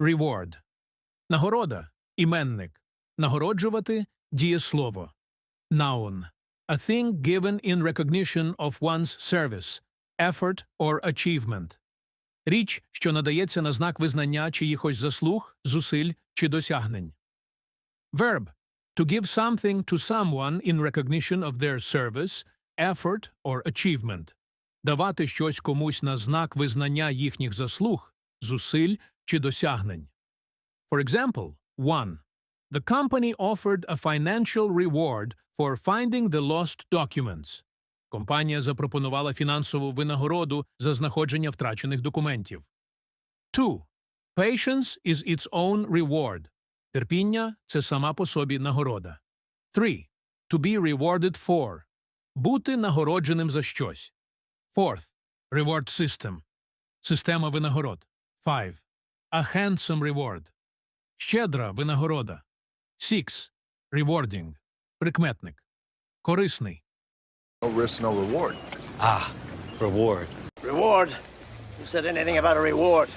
reward. Нагорода іменник. Нагороджувати дієслово. Noun. A thing given in recognition of one's service, effort or achievement. Річ, що надається на знак визнання чиїхось заслуг, зусиль чи досягнень. Verb. To give something to someone in recognition of their service, effort or achievement. Давати щось комусь на знак визнання їхніх заслуг, зусиль чи досягнень. For example, 1. The company offered a financial reward for finding the lost documents. Компанія запропонувала фінансову винагороду за знаходження втрачених документів. 2. Patience is its own reward. Терпіння – це сама по собі нагорода. 3. To be rewarded for. Бути нагородженим за щось. Fourth. Reward system. Система винагород. 5. A handsome reward. Щедра винагорода. 6. Rewarding. Прикметник. Корисний. No risk, no reward. Ah, reward. Reward? Who said anything about a reward?